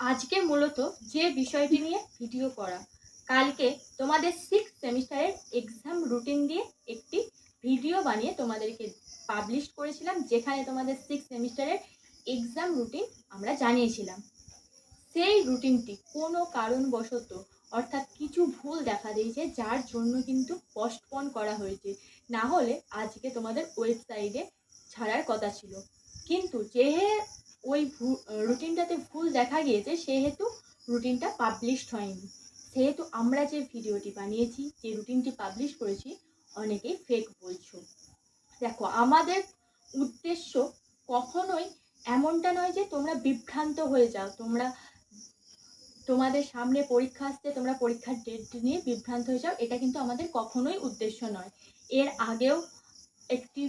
আজকে মূলত যে বিষয়টি নিয়ে ভিডিও করা, কালকে তোমাদের সিক্স সেমিস্টারের এক্সাম রুটিন দিয়ে একটি ভিডিও বানিয়ে তোমাদেরকে পাবলিশ করেছিলাম, যেখানে তোমাদের সিক্স সেমিস্টারের এক্সাম রুটিন আমরা জানিয়েছিলাম। সেই রুটিনটি কোনো কারণবশত অর্থাৎ কিছু ভুল দেখা দিয়েছে, যার জন্য কিন্তু পোস্টপন করা হয়েছে। না হলে আজকে তোমাদের ওয়েবসাইটে ছাড়ার কথা ছিল। কিন্তু যেহে ওই রুটিনটাতে ভুল দেখা গিয়েছে, সেহেতু রুটিনটা পাবলিশড হয়নি। সেহেতু আমরা যে ভিডিওটি বানিয়েছি, যে রুটিনটি পাবলিশ করেছি, অনেকেই ফেক বলছো। দেখো, আমাদের উদ্দেশ্য কখনোই এমনটা নয় যে তোমরা বিভ্রান্ত হয়ে যাও, তোমরা তোমাদের সামনে পরীক্ষা আসতে তোমরা পরীক্ষার ডেট নিয়ে বিভ্রান্ত হয়ে যাও, এটা কিন্তু আমাদের কখনোই উদ্দেশ্য নয়। এর আগেও একটি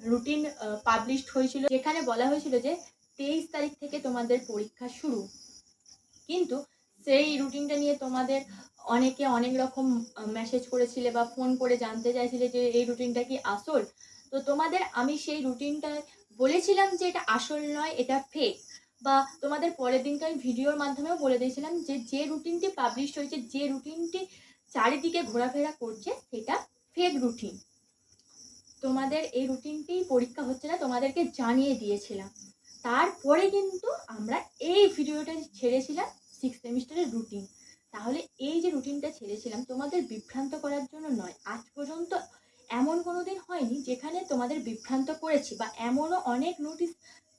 রুটিন পাবলিশড হয়েছিল, যেখানে বলা হয়েছিল যে তেইশ তারিখ থেকে তোমাদের পরীক্ষা শুরু। কিন্তু সেই রুটিনটা নিয়ে তোমাদের অনেকে অনেক রকম মেসেজ করেছিলে বা ফোন করে জানতে চাইছিলে যে এই রুটিনটা কি আসল? তো তোমাদের আমি সেই রুটিনটা বলেছিলাম যে এটা আসল নয়, এটা ফেক বা তোমাদের পরের দিনকে আমি ভিডিওর মাধ্যমেও বলে দিয়েছিলাম যে যে রুটিনটি পাবলিশ হয়েছে, যে রুটিনটি চারিদিকে ঘোরাফেরা করছে, সেটা ফেক রুটিন তোমাদের এই রুটিনটি পরীক্ষা হচ্ছে না, তোমাদেরকে জানিয়ে দিয়েছিলাম। তারপরে কিন্তু আমরা এই ভিডিওটা ছেড়েছিলাম সিক্স সেমিস্টারের রুটিন তাহলে এই যে রুটিনটা ছেড়েছিলাম তোমাদের বিভ্রান্ত করার জন্য নয়। আজ পর্যন্ত এমন কোনো দিন হয়নি যেখানে তোমাদের বিভ্রান্ত করেছি বা এমনও অনেক নোটিশ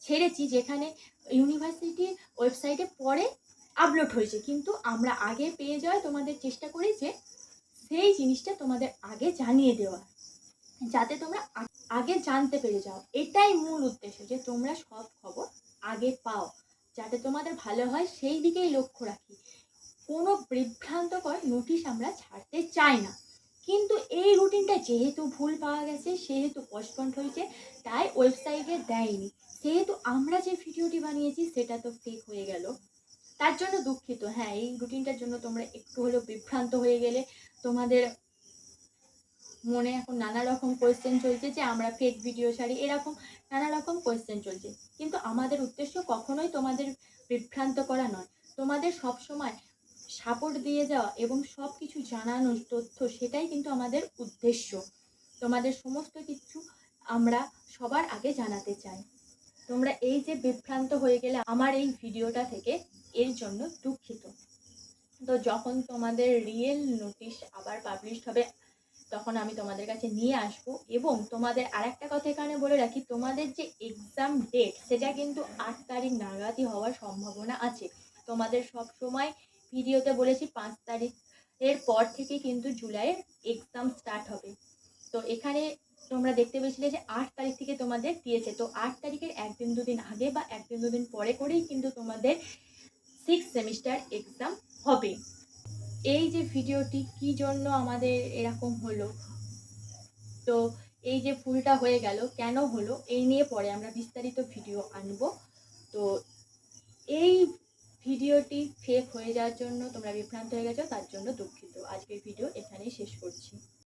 ছেড়েছি যেখানে ইউনিভার্সিটির ওয়েবসাইটে পরে আপলোড হয়েছে। কিন্তু আমরা আগে পেয়ে যাওয়ায় তোমাদের চেষ্টা করি যে সেই জিনিসটা তোমাদের আগে জানিয়ে দেওয়ার যাতে তোমরা আগে জানতে পেরে যাও। এটাই মূল উদ্দেশ্য যে তোমরা সব খবর আগে পাও, যাতে তোমাদের ভালো হয় সেই দিকেই লক্ষ্য রাখি। কোনো বিভ্রান্তকর নোটিশ আমরা ছাড়তে চাই না। কিন্তু এই রুটিনটা যেহেতু ভুল পাওয়া গেছে, সেহেতু পসপন্ড হয়েছে, তাই ওয়েবসাইটে দেয়নি। সেহেতু আমরা যে ভিডিওটি বানিয়েছি, সেটা তো ফেক হয়ে গেল। তার জন্য দুঃখিত। হ্যাঁ এই রুটিনটার জন্য তোমরা একটু হলেও বিভ্রান্ত হয়ে গেলে তোমাদের মনে এখন নানা রকম কোয়েশ্চেন চলছে যে আমরা ফেক ভিডিও ছাড়ি, এরকম নানা রকম কোয়েশ্চেন চলছে। কিন্তু আমাদের উদ্দেশ্য কখনোই তোমাদের বিভ্রান্ত করা নয়। তোমাদের সব সময় সাপোর্ট দিয়ে যাওয়া এবং সব কিছু জানানোর তথ্য, সেটাই কিন্তু আমাদের উদ্দেশ্য। তোমাদের সমস্ত কিছু আমরা সবার আগে জানাতে চাই। তোমরা এই যে বিভ্রান্ত হয়ে গেলে আমার এই ভিডিওটা থেকে এর জন্য দুঃখিত। তো যখন তোমাদের রিয়েল নোটিশ আবার পাবলিশ হবে তখন আমি তোমাদের কাছে নিয়ে আসব। এবং তোমাদের আরেকটা কথা এখানে বলে রাখি, তোমাদের যে এক্সাম ডেট সেটা কিন্তু আট তারিখ নাগাদই হওয়ার সম্ভাবনা আছে। তোমাদের সব সময় ভিডিওতে বলেছি, পাঁচ তারিখের পর থেকে কিন্তু জুলাইয়ের এক্সাম স্টার্ট হবে। তো এখানে তোমরা দেখতে পেয়েছিলে যে আট তারিখ থেকে তোমাদের দিয়েছে। তো আট তারিখের একদিন, দুদিন আগে বা একদিন, দুদিন পরে করেই কিন্তু তোমাদের সিক্স সেমিস্টার এক্সাম হবে। এই যে ভিডিওটি কি জন্য আমাদের এরকম হলো? তো এই যে ফুলটা হয়ে গেল, কেন হলো? এই নিয়ে পরে আমরা বিস্তারিত ভিডিও আনব। তো এই ভিডিওটি ফেক হয়ে যাওয়ার জন্য তোমরা বিভ্রান্ত হয়ে গেছো, তার জন্য দুঃখিত। আজকের ভিডিও এখানেই শেষ করছি।